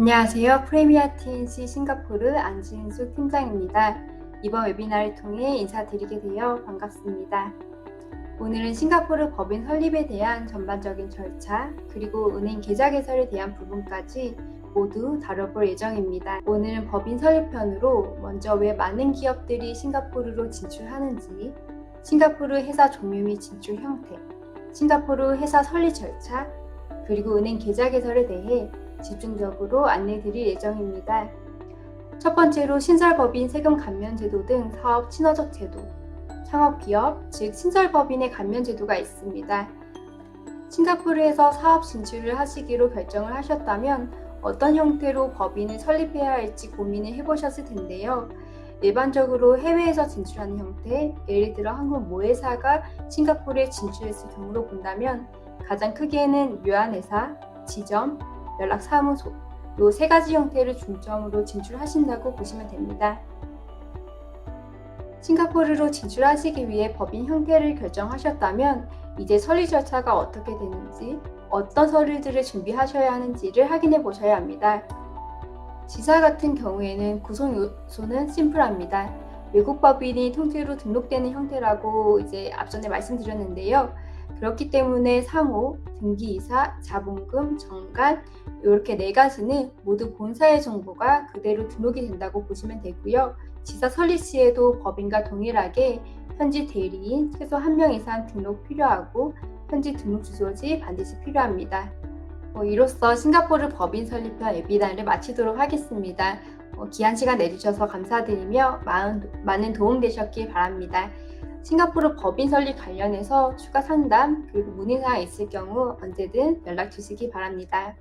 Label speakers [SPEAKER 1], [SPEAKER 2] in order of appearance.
[SPEAKER 1] 안녕하세요. 프레미아 TNC 싱가포르 안진수 팀장입니다. 이번 웨비나를 통해 인사드리게 되어 반갑습니다. 오늘은 싱가포르 법인 설립에 대한 전반적인 절차, 그리고 은행 계좌 개설에 대한 부분까지 모두 다뤄볼 예정입니다. 오늘은 법인 설립편으로 먼저 왜 많은 기업들이 싱가포르로 진출하는지, 싱가포르 회사 종류 및 진출 형태, 싱가포르 회사 설립 절차, 그리고 은행 계좌 개설에 대해 집중적으로 안내 드릴 예정입니다. 첫 번째로 신설법인 세금 감면 제도 등 사업 친화적 제도, 창업기업, 즉 신설법인의 감면 제도가 있습니다. 싱가포르에서 사업 진출을 하시기로 결정을 하셨다면 어떤 형태로 법인을 설립해야 할지 고민을 해보셨을 텐데요. 일반적으로 해외에서 진출하는 형태, 예를 들어 한국 모회사가 싱가포르에 진출했을 경우로 본다면 가장 크게는 유한회사, 지점, 연락사무소, 요세 가지 형태를 중점으로 진출하신다고 보시면 됩니다. 싱가포르로 진출하시기 위해 법인 형태를 결정하셨다면 이제 설립 절차가 어떻게 되는지, 어떤 서류들을 준비하셔야 하는지를 확인해 보셔야 합니다. 지사 같은 경우에는 구성 요소는 심플합니다. 외국 법인이 통째로 등록되는 형태라고 이제 앞전에 말씀드렸는데요. 그렇기 때문에 상호, 등기이사, 자본금, 정관 이렇게 네 가지는 모두 본사의 정보가 그대로 등록이 된다고 보시면 되고요. 지사 설립 시에도 법인과 동일하게 현지 대리인 최소 한 명 이상 등록 필요하고 현지 등록 주소지 반드시 필요합니다. 뭐 이로써 싱가포르 법인 설립편 웨비나를 마치도록 하겠습니다. 어, 귀한 시간 내주셔서 감사드리며 많은, 많은 도움 되셨길 바랍니다. 싱가포르 법인 설립 관련해서 추가 상담 그리고 문의사항 있을 경우 언제든 연락 주시기 바랍니다.